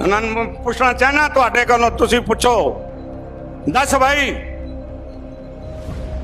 ਉਹਨਾਂ ਨੂੰ ਪੁੱਛਣਾ ਚਾਹਨਾ ਤੁਹਾਡੇ ਕੋਲੋਂ ਤੁਸੀਂ ਪੁੱਛੋ। ਦੱਸ ਭਾਈ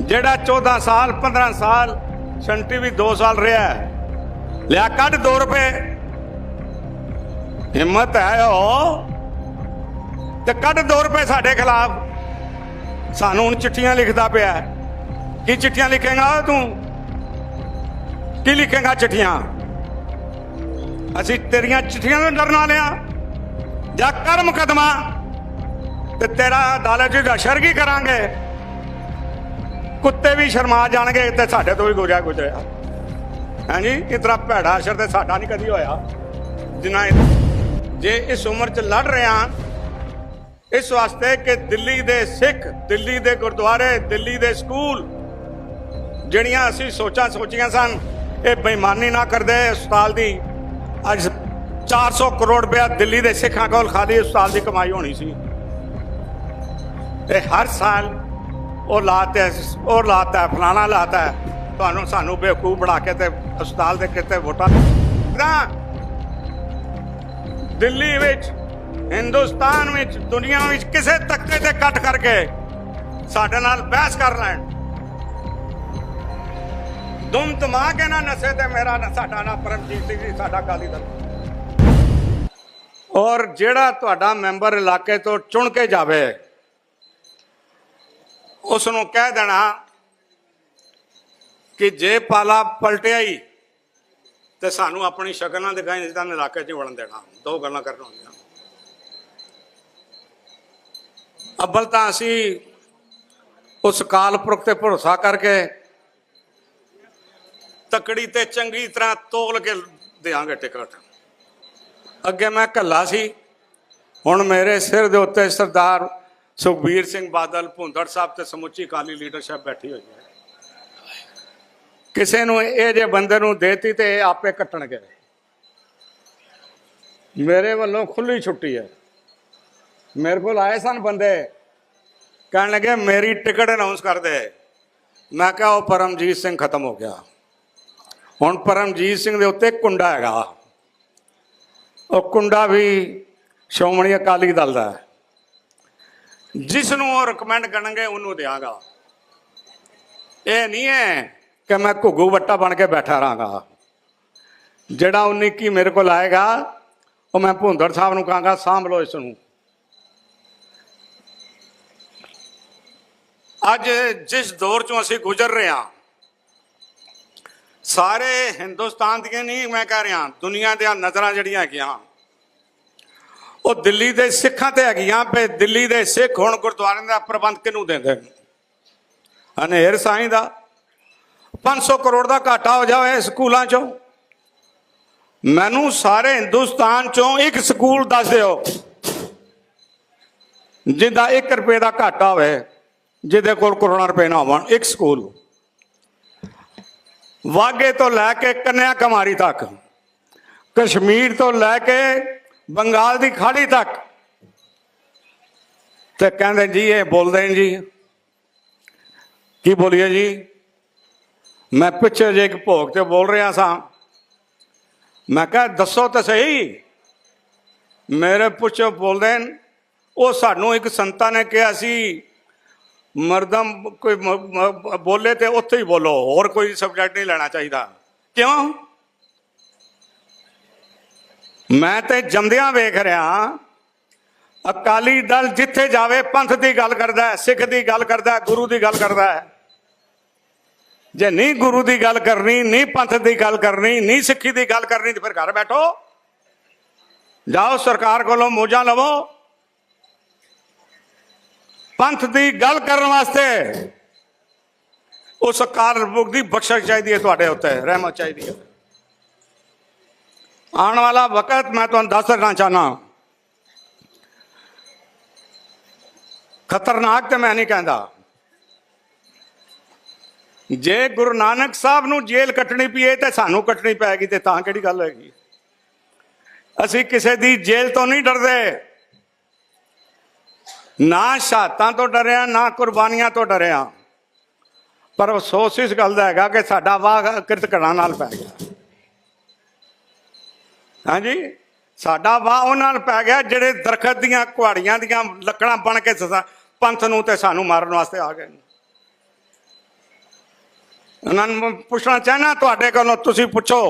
ਜਿਹੜਾ 14 ਸਾਲ 15 ਸਾਲ, ਸ਼ੰਟੀ ਵੀ 2 ਸਾਲ ਰਿਹਾ ਲਿਆ ਕੱਢ 2 ਰੁਪਏ। ਹਿੰਮਤ ਹੈ ਉਹ, ਤੇ ਕੱਢ 2 ਰੁਪਏ ਸਾਡੇ ਖਿਲਾਫ। ਸਾਨੂੰ ਹੁਣ ਚਿੱਠੀਆਂ ਲਿਖਦਾ ਪਿਆ ਕੀ ਚਿੱਠੀਆਂ ਲਿਖੇਗਾ ਤੂੰ? ਕੀ ਲਿਖੇਗਾ ਚਿੱਠੀਆਂ? ਅਸੀਂ ਤੇਰੀਆਂ ਚਿੱਠੀਆਂ ਤੋਂ ਡਰਨ ਵਾਲੇ ਜਾਂ ਕਰ ਮੁਕਦਮਾ ਤੇ ਤੇਰਾ ਅਦਾਲਤ ਵਿੱਚ ਅਸ਼ਰ ਕੀ ਕਰਾਂਗੇ। ਕੁੱਤੇ ਵੀ ਸ਼ਰਮਾ ਜਾਣਗੇ ਤੇ ਸਾਡੇ ਤੋਂ ਵੀ ਗੁਜ਼ਰਿਆ ਗੁਜ਼ਰਿਆ। ਹਾਂਜੀ, ਇਸ ਤਰ੍ਹਾਂ ਭੈੜਾ ਅਸ਼ਰ ਤੇ ਸਾਡਾ ਨਹੀਂ ਕਦੀ ਹੋਇਆ। ਜਿੰਨਾ ਜੇ ਇਸ ਉਮਰ 'ਚ ਲੜ ਰਹੇ ਹਾਂ, ਇਸ ਵਾਸਤੇ ਕਿ ਦਿੱਲੀ ਦੇ ਸਿੱਖ, ਦਿੱਲੀ ਦੇ ਗੁਰਦੁਆਰੇ, ਦਿੱਲੀ ਦੇ ਸਕੂਲ, ਜਿਹੜੀਆਂ ਅਸੀਂ ਸੋਚਾਂ ਸੋਚੀਆਂ ਸਨ, ਇਹ ਬੇਈਮਾਨੀ ਨਾ ਕਰਦੇ ਹਸਪਤਾਲ ਦੀ, ਅੱਜ 400 ਕਰੋੜ ਰੁਪਇਆ ਦਿੱਲੀ ਦੇ ਸਿੱਖਾਂ ਕੋਲ ਖਾਦੀ ਹਸਪਤਾਲ ਦੀ ਕਮਾਈ ਹੋਣੀ ਸੀ। ਤੇ ਹਰ ਸਾਲ ਉਹ ਲਾਤਾ ਉਹ ਲਾਤਾ ਫਲਾਣਾ ਲਾਤਾ ਤੁਹਾਨੂੰ, ਸਾਨੂੰ ਬੇਵਕੂਫ ਬਣਾ ਕੇ ਤੇ ਹਸਪਤਾਲ ਦੇ ਕਿਤੇ ਵੋਟਾਂ ਨਾ ਦਿੱਲੀ ਵਿੱਚ, ਹਿੰਦੁਸਤਾਨ ਵਿੱਚ, ਦੁਨੀਆ ਵਿੱਚ ਕਿਸੇ ਤੱਕੇ ਤੇ ਕੱਟ ਕਰਕੇ ਸਾਡੇ ਨਾਲ ਬਹਿਸ ਕਰ ਲੈਣ। ਦੁਮ ਤਮਾ ਕੇ ਨਾ ਨਸੇ ਤੇ, ਮੇਰਾ ਨਾ ਸਾਡਾ ਨਾ ਪਰਮਜੀਤ ਸਿੰਘ ਜੀ, ਸਾਡਾ ਕਾਲੀ ਦਲ। ਔਰ ਜਿਹੜਾ ਤੁਹਾਡਾ ਮੈਂਬਰ ਇਲਾਕੇ ਤੋਂ ਚੁਣ ਕੇ ਜਾਵੇ ਉਸ ਨੂੰ ਕਹਿ ਦੇਣਾ ਕਿ ਜੇ ਪਾਲਾ ਪਲਟਿਆ ਹੀ, ਤੇ ਸਾਨੂੰ ਆਪਣੀ ਸ਼ਕਲ ਨਾ ਦਿਖਾਈ, ਨਹੀਂ ਤਾਂ ਇਲਾਕੇ 'ਚ ਵੜਨ ਦੇਣਾ। ਦੋ ਗੱਲਾਂ ਕਰਨ ਹੁੰਦੀਆਂ ਅੱਬਲ, ਤਾਂ ਅਸੀਂ ਉਸ ਕਾਲ ਪੁਰਖ ਤੇ ਭਰੋਸਾ ਕਰਕੇ ਤਕੜੀ ਤੇ ਚੰਗੀ ਤਰ੍ਹਾਂ ਤੋਲ ਕੇ ਦੇਾਂਗੇ ਟਿਕਟ। ਅੱਗੇ ਮੈਂ ਕੱਲਾ ਸੀ। ਹੁਣ ਮੇਰੇ ਸਿਰ ਦੇ ਉੱਤੇ ਸਰਦਾਰ ਸੁਖਬੀਰ ਸਿੰਘ ਬਾਦਲ, ਭੁੰਦੜ ਸਾਹਿਬ ਤੇ ਸਮੁੱਚੀ ਕਾਲੀ ਲੀਡਰਸ਼ਿਪ ਬੈਠੀ ਹੋਈ ਹੈ। ਕਿਸੇ ਨੂੰ ਇਹ ਜੇ ਬੰਦੇ ਨੂੰ ਦੇਤੀ ਤੇ ਇਹ ਆਪੇ ਕੱਟਣਗੇ ਮੇਰੇ ਵੱਲੋਂ ਖੁੱਲੀ ਛੁੱਟੀ ਹੈ। ਮੇਰੇ ਕੋਲ ਆਏ ਸਨ ਬੰਦੇ। ਕਹਿਣ ਲੱਗੇ, ਮੇਰੀ ਟਿਕਟ ਅਨਾਉਂਸ ਕਰ ਦੇ। ਮੈਂ ਕਿਹਾ, ਉਹ ਪਰਮਜੀਤ ਸਿੰਘ ਖਤਮ ਹੋ ਗਿਆ। ਹੁਣ ਪਰਮਜੀਤ ਸਿੰਘ ਦੇ ਉੱਤੇ ਕੁੰਡਾ ਹੈਗਾ। ਉਹ ਕੁੰਡਾ ਵੀ ਸ਼੍ਰੋਮਣੀ ਅਕਾਲੀ ਦਲ ਦਾ ਹੈ। ਜਿਸ ਨੂੰ ਉਹ ਰეკਮੈਂਡ ਕਰਨਗੇ, ਉਹਨੂੰ ਦਿਆਂਗਾ। ਇਹ ਨਹੀਂ ਹੈ ਕਿ ਮੈਂ ਘੁੱਗੂ ਵੱਟਾ ਬਣ ਕੇ ਬੈਠਾ ਰਹਾਂਗਾ। ਜਿਹੜਾ 19 ਕੀ ਮੇਰੇ ਕੋਲ ਆਏਗਾ, ਉਹ ਮੈਂ ਭੁੰਦੜ ਸਾਹਿਬ ਨੂੰ ਕਹਾਂਗਾ, ਸਾਂਭ ਲਓ ਇਸ ਨੂੰ। ਅੱਜ ਜਿਸ ਦੌਰ ਚੋਂ ਅਸੀਂ ਗੁਜ਼ਰ ਰਹੇ ਹਾਂ ਸਾਰੇ ਹਿੰਦੁਸਤਾਨ ਦੀਆਂ ਨਹੀਂ, ਮੈਂ ਕਹਿ ਰਿਹਾ, ਦੁਨੀਆ ਦੀਆਂ ਨਜ਼ਰਾਂ ਜਿਹੜੀਆਂ ਹੈਗੀਆਂ, ਉਹ ਦਿੱਲੀ ਦੇ ਸਿੱਖਾਂ ਤੇ ਹੈਗੀਆਂ ਪਏ ਦਿੱਲੀ ਦੇ ਸਿੱਖ ਹੁਣ ਗੁਰਦੁਆਰਿਆਂ ਦਾ ਪ੍ਰਬੰਧ ਕਿਹਨੂੰ ਦਿੰਦੇ? ਹਨੇਰ ਸਾਈਂ ਦਾ। 500 ਕਰੋੜ ਦਾ ਘਾਟਾ ਹੋ ਜਾਵੇ ਸਕੂਲਾਂ ਚੋਂ। ਮੈਨੂੰ ਸਾਰੇ ਹਿੰਦੁਸਤਾਨ ਚੋਂ ਇੱਕ ਸਕੂਲ ਦੱਸ ਦਿਓ ਜਿਹਦਾ 1 ਰੁਪਏ ਦਾ ਘਾਟਾ ਹੋਵੇ, ਜਿਹਦੇ ਕੋਲ ਕਰੋੜਾਂ ਰੁਪਏ ਨਾ ਹੋਣ, ਇੱਕ ਸਕੂਲ। ਵਾਗੇ ਤੋਂ ਲੈ ਕੇ ਕੰਨਿਆ ਕੁਮਾਰੀ ਤੱਕ, ਕਸ਼ਮੀਰ ਤੋਂ ਲੈ ਕੇ ਬੰਗਾਲ ਦੀ ਖਾੜੀ ਤੱਕ। ਤੇ ਕਹਿੰਦੇ ਜੀ, ਇਹ ਬੋਲਦੇ ਨੇ ਜੀ। ਕੀ ਬੋਲੀਏ ਜੀ? ਮੈਂ ਪਿੱਛੇ ਜੇ ਇੱਕ ਭੋਗ ਤੇ ਬੋਲ ਰਿਹਾ ਸਾਂ। ਮੈਂ ਕਿਹਾ, ਦੱਸੋ ਤਾਂ ਸਹੀ। ਮੇਰੇ ਪੁੱਛੋ ਬੋਲਦੇ ਉਹ ਸਾਨੂੰ ਇੱਕ ਸੰਤਾ ਨੇ ਕਿਹਾ ਸੀ ਮਰਦਮ ਕੋਈ ਬੋਲੇ ਤੇ ਉੱਥੇ ਹੀ ਬੋਲੋ, ਹੋਰ ਕੋਈ ਸਬਜੈਕਟ ਨਹੀਂ ਲੈਣਾ ਚਾਹੀਦਾ। ਕਿਉਂ? ਮੈਂ ਤੇ ਜੰਮਦਿਆਂ ਵੇਖ ਰਿਹਾ ਅਕਾਲੀ ਦਲ ਜਿੱਥੇ ਜਾਵੇ ਪੰਥ ਦੀ ਗੱਲ ਕਰਦਾ ਹੈ, ਸਿੱਖ ਦੀ ਗੱਲ ਕਰਦਾ ਹੈ, ਗੁਰੂ ਦੀ ਗੱਲ ਕਰਦਾ ਹੈ। ਜੇ ਨਹੀਂ ਗੁਰੂ ਦੀ ਗੱਲ ਕਰਨੀ, ਨਹੀਂ ਪੰਥ ਦੀ ਗੱਲ ਕਰਨੀ, ਨਹੀਂ ਸਿੱਖੀ ਦੀ ਗੱਲ ਕਰਨੀ, ਤੇ ਫਿਰ ਘਰ ਬੈਠੋ। ਜਾਓ ਸਰਕਾਰ ਕੋਲੋਂ ਮੋਜਾਂ ਲਵੋ। ਪੰਥ ਦੀ ਗੱਲ ਕਰਨ ਵਾਸਤੇ। ਉਸ ਅਕਾਲ ਦੀ ਬਖਸ਼ਿਸ਼ ਚਾਹੀਦੀ ਹੈ ਤੁਹਾਡੇ ਉੱਤੇ, ਰਹਿਮਤ ਚਾਹੀਦੀ ਹੈ। ਆਉਣ ਵਾਲਾ ਵਕਤ ਮੈਂ ਤੁਹਾਨੂੰ ਦੱਸ ਸਕਣਾ ਚਾਹਨਾ। ਖਤਰਨਾਕ ਤੇ ਮੈਂ ਨਹੀਂ ਕਹਿੰਦਾ। ਜੇ ਗੁਰੂ ਨਾਨਕ ਸਾਹਿਬ ਨੂੰ ਜੇਲ੍ਹ ਕੱਟਣੀ ਪਈਏ ਤੇ ਸਾਨੂੰ ਕੱਟਣੀ ਪੈਗੀ ਤੇ ਤਾਂ ਕਿਹੜੀ ਗੱਲ ਹੈਗੀ? ਅਸੀਂ ਕਿਸੇ ਦੀ ਜੇਲ੍ਹ ਤੋਂ ਨਹੀਂ ਡਰਦੇ। ਨਾ ਸ਼ਹਾਦਤਾਂ ਤੋਂ ਡਰਿਆ, ਨਾ ਕੁਰਬਾਨੀਆਂ ਤੋਂ ਡਰਿਆ। ਪਰ ਅਫਸੋਸ ਇਸ ਗੱਲ ਦਾ ਹੈਗਾ ਕਿ ਸਾਡਾ ਵਾਹ ਕਿਰਤ ਨਾਲ ਪੈ ਗਿਆ। ਹਾਂਜੀ? ਸਾਡਾ ਵਾਹ ਉਹਨਾਂ ਨਾਲ ਪੈ ਗਿਆ ਜਿਹੜੇ ਦਰਖਤ ਦੀਆਂ, ਕੁਹਾੜੀਆਂ ਦੀਆਂ ਲੱਕੜਾਂ ਬਣ ਕੇ ਸਸਾ ਪੰਥ ਨੂੰ ਤੇ ਸਾਨੂੰ ਮਾਰਨ ਵਾਸਤੇ ਆ ਗਏ ਉਹਨਾਂ ਨੂੰ ਪੁੱਛਣਾ ਚਾਹਨਾ ਤੁਹਾਡੇ ਕੋਲੋਂ, ਤੁਸੀਂ ਪੁੱਛੋ।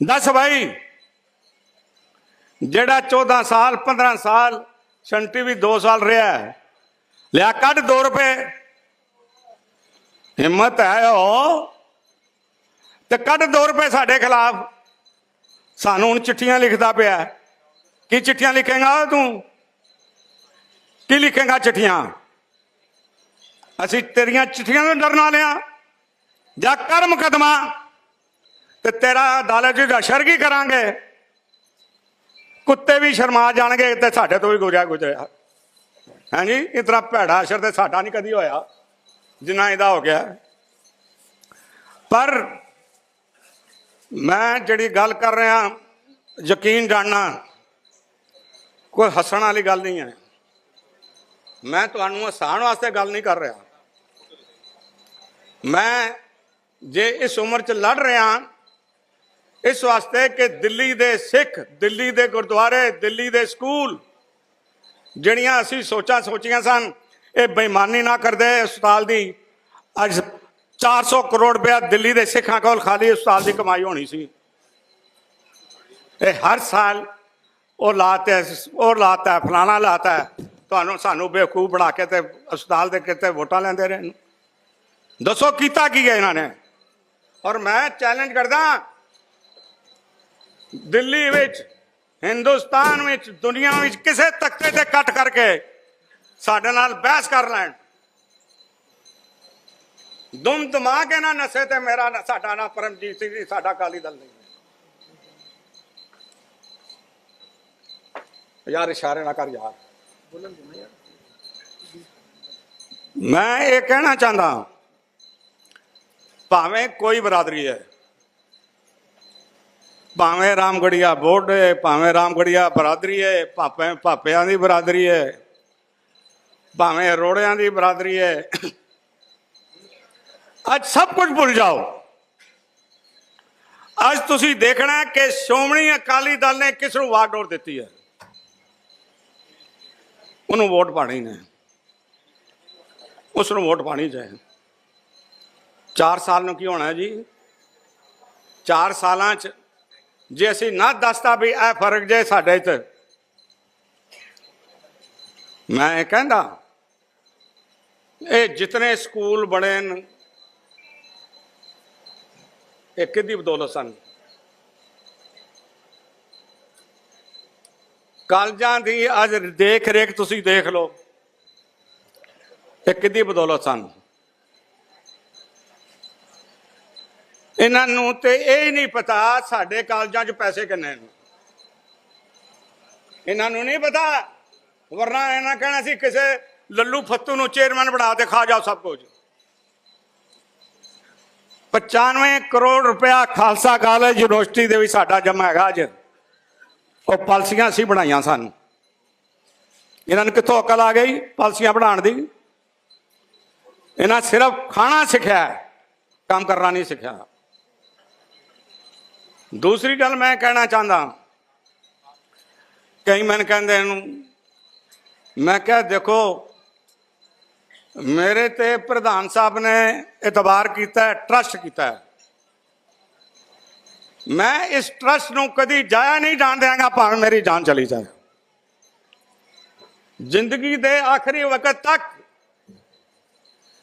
ਦੱਸ ਭਾਈ ਜਿਹੜਾ 14 ਸਾਲ 15 ਸਾਲ ਸ਼ੰਟੀ ਵੀ 2 ਸਾਲ ਰਿਹਾ ਹੈ, ਲਿਆ ਕੱਢ 2 ਰੁਪਏ। ਹਿੰਮਤ ਹੈ ਉਹ। ਤੇ ਕੱਢ 2 ਰੁਪਏ ਸਾਡੇ ਖਿਲਾਫ। ਸਾਨੂੰ ਹੁਣ ਚਿੱਠੀਆਂ ਲਿਖਦਾ ਪਿਆ ਕੀ ਚਿੱਠੀਆਂ ਲਿਖੇਗਾ ਤੂੰ? ਕੀ ਲਿਖੇਗਾ ਚਿੱਠੀਆਂ? ਅਸੀਂ ਤੇਰੀਆਂ ਚਿੱਠੀਆਂ ਤੋਂ ਡਰਨ ਵਾਲੇ ਜਾਂ ਕਰ ਮੁਕਦਮਾ। ਤੇ ਤੇਰਾ ਅਦਾਲਤ ਜੀ ਅਸ਼ਰ ਕੀ ਕਰਾਂਗੇ। ਕੁੱਤੇ ਵੀ ਸ਼ਰਮਾ ਜਾਣਗੇ ਤੇ ਸਾਡੇ ਤੋਂ ਵੀ ਗੁਜ਼ਰਿਆ ਗੁਜ਼ਰਿਆ। ਹਾਂਜੀ ਇਤਨਾ ਭੈੜਾ ਅਸ਼ਰ ਤੇ ਸਾਡਾ ਨਹੀਂ ਕਦੀ ਹੋਇਆ, ਜਿੰਨਾ ਇਹਦਾ ਹੋ ਗਿਆ। ਪਰ ਮੈਂ ਜਿਹੜੀ ਗੱਲ ਕਰ ਰਿਹਾ, ਯਕੀਨ ਜਾਣਨਾ, ਕੋਈ ਹੱਸਣ ਵਾਲੀ ਗੱਲ ਨਹੀਂ ਹੈ। ਮੈਂ ਤੁਹਾਨੂੰ ਹਸਾਉਣ ਵਾਸਤੇ ਗੱਲ ਨਹੀਂ ਕਰ ਰਿਹਾ। ਮੈਂ ਜੇ ਇਸ ਉਮਰ 'ਚ ਲੜ ਰਿਹਾ ਇਸ ਵਾਸਤੇ ਕਿ ਦਿੱਲੀ ਦੇ ਸਿੱਖ, ਦਿੱਲੀ ਦੇ ਗੁਰਦੁਆਰੇ, ਦਿੱਲੀ ਦੇ ਸਕੂਲ, ਜਿਹੜੀਆਂ ਅਸੀਂ ਸੋਚਾਂ ਸੋਚੀਆਂ ਸਨ, ਇਹ ਬੇਈਮਾਨੀ ਨਾ ਕਰਦੇ ਹਸਪਤਾਲ ਦੀ। ਅੱਜ 400 ਕਰੋੜ ਰੁਪਇਆ ਦਿੱਲੀ ਦੇ ਸਿੱਖਾਂ ਕੋਲ ਖਾਲੀ ਹਸਪਤਾਲ ਦੀ ਕਮਾਈ ਹੋਣੀ ਸੀ। ਇਹ ਹਰ ਸਾਲ ਉਹ ਲਾਤਾ ਉਹ ਲਾਤਾ ਫਲਾਣਾ ਲਾਤਾ ਤੁਹਾਨੂੰ, ਸਾਨੂੰ ਬੇਵਕੂਫ ਬਣਾ ਕੇ ਤੇ ਹਸਪਤਾਲ ਦੇ ਕਿਤੇ ਵੋਟਾਂ ਲੈਂਦੇ ਰਹੇ ਦੱਸੋ ਕੀਤਾ ਕੀ ਹੈ ਇਹਨਾਂ ਨੇ? ਔਰ ਮੈਂ ਚੈਲੰਜ ਕਰਦਾ ਦਿੱਲੀ ਵਿੱਚ, ਹਿੰਦੁਸਤਾਨ ਵਿੱਚ, ਦੁਨੀਆ ਵਿੱਚ ਕਿਸੇ ਤਖਤੇ ਤੇ ਕੱਟ ਕਰਕੇ ਸਾਡੇ ਨਾਲ ਬਹਿਸ ਕਰ ਲੈਣ। ਦੁਮ ਦਮਾ ਕੇ ਨਾ ਨਸੇ ਤੇ ਮੇਰਾ ਸਾਡਾ ਨਾ ਪਰਮਜੀਤ ਸਿੰਘ ਜੀ, ਸਾਡਾ ਅਕਾਲੀ ਦਲ ਨਹੀਂ ਯਾਰ, ਇਸ਼ਾਰੇ ਨਾ ਕਰ ਯਾਰ। ਮੈਂ ਇਹ ਕਹਿਣਾ ਚਾਹੁੰਦਾ ਭਾਵੇਂ ਕੋਈ ਬਰਾਦਰੀ ਹੈ ਭਾਵੇਂ ਰਾਮਗੜੀਆ ਬੋਰਡ ਹੈ ਭਾਵੇਂ ਰਾਮਗੜੀਆ ਬਰਾਦਰੀ ਹੈ ਭਾਵੇਂ ਭਾਪਿਆਂ ਦੀ ਬਰਾਦਰੀ ਹੈ ਭਾਵੇਂ ਰੋੜਿਆਂ ਦੀ ਬਰਾਦਰੀ ਹੈ ਅੱਜ ਸਭ ਕੁਝ ਭੁੱਲ ਜਾਓ। ਅੱਜ ਤੁਸੀਂ ਦੇਖਣਾ ਕਿ ਸ਼੍ਰੋਮਣੀ ਅਕਾਲੀ ਦਲ ਨੇ ਕਿਸ ਨੂੰ ਵਾਗਡੋਰ ਦਿੱਤੀ ਹੈ। ਉਹਨੂੰ ਵੋਟ ਪਾਣੀ ਨੇ। ਉਸ ਨੂੰ ਵੋਟ ਪਾਣੀ ਚਾਹੀਏ 4 ਸਾਲ ਨੂੰ ਕੀ ਹੋਣਾ ਜੀ? 4 ਸਾਲਾਂ ਚ ਜੇ ਅਸੀਂ ਨਾ ਦੱਸਤਾ ਵੀ ਇਹ ਫ਼ਰਕ ਜੇ ਸਾਡੇ ਚ। ਮੈਂ ਇਹ ਕਹਿੰਦਾ, ਇਹ ਜਿਤਨੇ ਸਕੂਲ ਬਣੇ ਨੇ ਇਹ ਕਿਹਦੀ ਬਦੌਲਤ ਸਨ? ਕਾਲਜਾਂ ਦੀ ਅੱਜ ਦੇਖ ਰੇਖ ਤੁਸੀਂ ਦੇਖ ਲਓ, ਇਹ ਕਿਹਦੀ ਬਦੌਲਤ ਸਨ? ਇਹਨਾਂ ਨੂੰ ਤੇ ਇਹ ਨਹੀਂ ਪਤਾ ਸਾਡੇ ਕਾਲਜਾਂ 'ਚ ਪੈਸੇ ਕਿੰਨੇ ਨੇ। ਇਹਨਾਂ ਨੂੰ ਨਹੀਂ ਪਤਾ, ਵਰਨਾ ਇਹਨਾਂ ਕਹਿਣਾ ਸੀ ਕਿਸੇ ਲੱਲੂ ਫੱਤੂ ਨੂੰ ਚੇਅਰਮੈਨ ਬਣਾ ਕੇ ਖਾ ਜਾਓ ਸਭ ਕੁਝ। 95 ਕਰੋੜ ਰੁਪਇਆ ਖਾਲਸਾ ਕਾਲਜ ਯੂਨੀਵਰਸਿਟੀ ਦੇ ਵੀ ਸਾਡਾ ਜਮਾ ਹੈਗਾ ਅੱਜ। ਉਹ ਪਾਲਸੀਆਂ ਸੀ ਬਣਾਈਆਂ ਸਾਨੂੰ। ਇਹਨਾਂ ਨੂੰ ਕਿੱਥੋਂ ਅਕਲ ਆ ਗਈ ਪਾਲਸੀਆਂ ਬਣਾਉਣ ਦੀ? ਇਹਨਾਂ ਸਿਰਫ ਖਾਣਾ ਸਿੱਖਿਆ, ਕੰਮ ਕਰਨਾ ਨਹੀਂ ਸਿੱਖਿਆ। ਦੂਸਰੀ ਗੱਲ ਮੈਂ ਕਹਿਣਾ ਚਾਹੁੰਦਾ ਕਈ ਮਨ ਕਹਿੰਦੇ ਇਹਨੂੰ, ਮੈਂ ਕਿਹਾ ਦੇਖੋ, ਮੇਰੇ ਤੇ ਪ੍ਰਧਾਨ ਸਾਹਿਬ ਨੇ ਇਤਬਾਰ ਕੀਤਾ ਟਰਸਟ ਕੀਤਾ ਹੈ। ਮੈਂ ਇਸ ਟਰਸਟ ਨੂੰ ਕਦੀ ਜਾਇਆ ਨਹੀਂ ਜਾਣ ਦਿਆਂਗਾ, ਭਾਵੇਂ ਮੇਰੀ ਜਾਨ ਚਲੀ ਜਾਏ ਜ਼ਿੰਦਗੀ ਦੇ ਆਖਰੀ ਵਕਤ ਤੱਕ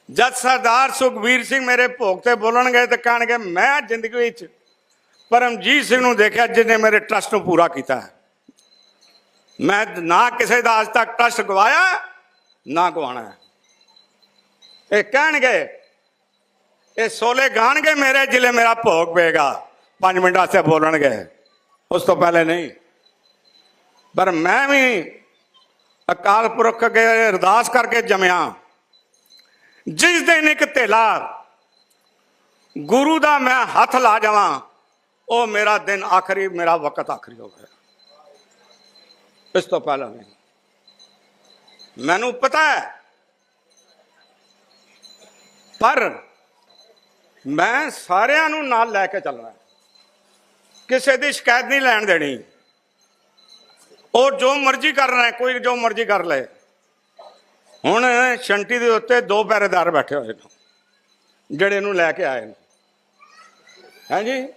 ਜਦ ਸਰਦਾਰ ਸੁਖਬੀਰ ਸਿੰਘ ਮੇਰੇ ਭੋਗ ਤੇ ਬੋਲਣਗੇ ਤੇ ਕਹਿਣਗੇ, ਮੈਂ ਜ਼ਿੰਦਗੀ ਵਿੱਚ ਪਰਮਜੀਤ ਸਿੰਘ ਨੂੰ ਦੇਖਿਆ ਜਿਹਨੇ ਮੇਰੇ ਟਰਸਟ ਨੂੰ ਪੂਰਾ ਕੀਤਾ ਹੈ। ਮੈਂ ਨਾ ਕਿਸੇ ਦਾ ਅੱਜ ਤੱਕ ਟਰਸਟ ਗਵਾਇਆ, ਨਾ ਗਵਾਣਾ ਇਹ ਕਹਿਣਗੇ, ਇਹ ਸੋਲੇ ਗਾਣਗੇ ਮੇਰੇ ਜ਼ਿਲ੍ਹੇ ਮੇਰਾ ਭੋਗ ਪਏਗਾ। 5 ਮਿੰਟ ਵਾਸਤੇ ਬੋਲਣਗੇ। ਉਸ ਤੋਂ ਪਹਿਲੇ ਨਹੀਂ। ਪਰ ਮੈਂ ਵੀ ਅਕਾਲ ਪੁਰਖ ਅੱਗੇ ਅਰਦਾਸ ਕਰਕੇ ਜੰਮਿਆ। ਜਿਸ ਦਿਨ ਇੱਕ ਧੇਲਾ ਗੁਰੂ ਦਾ ਮੈਂ ਹੱਥ ਲਾ ਜਾਵਾਂ ਉਹ ਮੇਰਾ ਦਿਨ ਆਖਰੀ, ਮੇਰਾ ਵਕਤ ਆਖਰੀ ਹੋ ਗਿਆ। ਇਸ ਤੋਂ ਪਹਿਲਾਂ ਨਹੀਂ। ਮੈਨੂੰ ਪਤਾ ਹੈ। ਪਰ ਮੈਂ ਸਾਰਿਆਂ ਨੂੰ ਨਾਲ ਲੈ ਕੇ ਚੱਲਣਾ ਕਿਸੇ ਦੀ ਸ਼ਿਕਾਇਤ ਨਹੀਂ ਲੈਣ ਦੇਣੀ। ਉਹ ਜੋ ਮਰਜ਼ੀ ਕਰ ਰਿਹਾ ਕੋਈ ਜੋ ਮਰਜ਼ੀ ਕਰ ਲਏ ਹੁਣ ਸ਼ੰਟੀ ਦੇ ਉੱਤੇ ਦੋ ਪਹਿਰੇਦਾਰ ਬੈਠੇ ਹੋਏ ਨੇ, ਜਿਹੜੇ ਇਹਨੂੰ ਲੈ ਕੇ ਆਏ ਨੇ। ਹਾਂਜੀ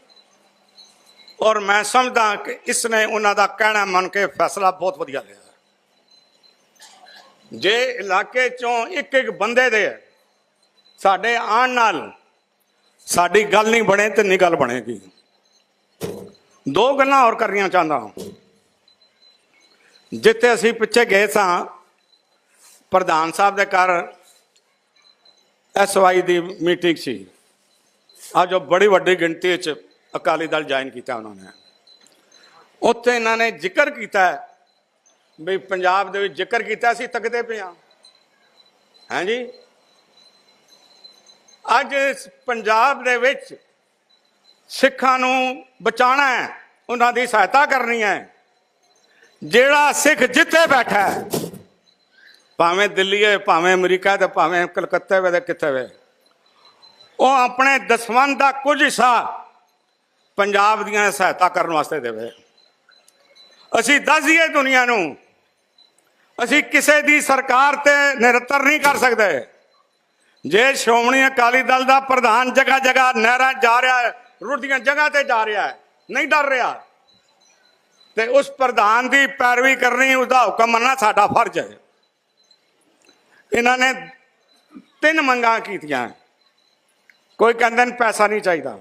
ਔਰ ਮੈਂ ਸਮਝਦਾ ਕਿ ਇਸ ਨੇ ਉਹਨਾਂ ਦਾ ਕਹਿਣਾ ਮੰਨ ਕੇ ਫੈਸਲਾ ਬਹੁਤ ਵਧੀਆ ਲਿਆ। ਜੇ ਇਲਾਕੇ ਚੋਂ ਇੱਕ ਇੱਕ ਬੰਦੇ ਦੇ ਸਾਡੇ ਆਉਣ ਨਾਲ ਸਾਡੀ ਗੱਲ ਨਹੀਂ ਬਣੇ ਤੇ ਨਹੀਂ ਗੱਲ ਬਣੇਗੀ। ਦੋ ਗੱਲਾਂ ਹੋਰ ਕਰਨੀਆਂ ਚਾਹੁੰਦਾ ਹਾਂ। ਜਿੱਥੇ ਅਸੀਂ ਪਿੱਛੇ ਗਏ ਸਾਂ, ਪ੍ਰਧਾਨ ਸਾਹਿਬ ਦੇ ਘਰ ਐਸਵਾਈ ਦੀ ਮੀਟਿੰਗ ਸੀ। ਅੱਜ ਉਹ ਬੜੀ ਵੱਡੀ ਗਿਣਤੀ ਵਿੱਚ ਅਕਾਲੀ ਦਲ ਜੁਆਇਨ ਕੀਤਾ ਉਹਨਾਂ ਨੇ। ਉੱਥੇ ਇਹਨਾਂ ਨੇ ਜ਼ਿਕਰ ਕੀਤਾ ਵੀ ਪੰਜਾਬ ਦੇ ਵਿੱਚ ਜ਼ਿਕਰ ਕੀਤਾ ਸੀ ਤੱਕਦੇ ਪਏ ਹਾਂ। ਹਾਂਜੀ ਅੱਜ ਪੰਜਾਬ ਦੇ ਵਿੱਚ ਸਿੱਖਾਂ ਨੂੰ ਬਚਾਉਣਾ ਹੈ, ਉਹਨਾਂ ਦੀ ਸਹਾਇਤਾ ਕਰਨੀ ਹੈ। ਜਿਹੜਾ ਸਿੱਖ ਜਿੱਥੇ ਬੈਠਾ ਹੈ, ਭਾਵੇਂ ਦਿੱਲੀ ਹੈ ਭਾਵੇਂ ਅਮਰੀਕਾ ਤੇ ਭਾਵੇਂ ਕਲਕੱਤੇ ਵੇ ਤੇ ਕਿੱਥੇ ਵੇ ਉਹ ਆਪਣੇ ਦਸਵੰਦ ਦਾ ਕੁਝ ਹਿੱਸਾ ਪੰਜਾਬ ਦੀਆਂ ਸਹਾਇਤਾ ਕਰਨ ਵਾਸਤੇ ਦੇਵੇ। ਅਸੀਂ ਦੱਸ ਦਈਏ ਦੁਨੀਆ ਨੂੰ, ਅਸੀਂ ਕਿਸੇ ਦੀ ਸਰਕਾਰ ਤੇ ਨਿਰੰਤਰ ਨਹੀਂ ਕਰ ਸਕਦੇ। ਜੇ ਸ਼੍ਰੋਮਣੀ ਅਕਾਲੀ ਦਲ ਦਾ ਪ੍ਰਧਾਨ ਜਗ੍ਹਾ ਜਗ੍ਹਾ ਨਹਿਰਾਂ ਜਾ ਰਿਹਾ ਹੈ ਰੁੜਦੀਆਂ ਜਗ੍ਹਾ ਤੇ ਜਾ ਰਿਹਾ ਹੈ, ਨਹੀਂ ਡਰ ਰਿਹਾ, ਤੇ ਉਸ ਪ੍ਰਧਾਨ ਦੀ ਪੈਰਵੀ ਕਰਨੀ ਉਹਦਾ ਹੁਕਮ ਮੰਨਣਾ ਸਾਡਾ ਫਰਜ਼ ਹੈ। ਇਹਨਾਂ ਨੇ ਤਿੰਨ ਮੰਗਾਂ ਕੀਤੀਆਂ। ਕੋਈ ਕਹਿੰਦੇ ਨੇ ਪੈਸਾ ਨਹੀਂ ਚਾਹੀਦਾ।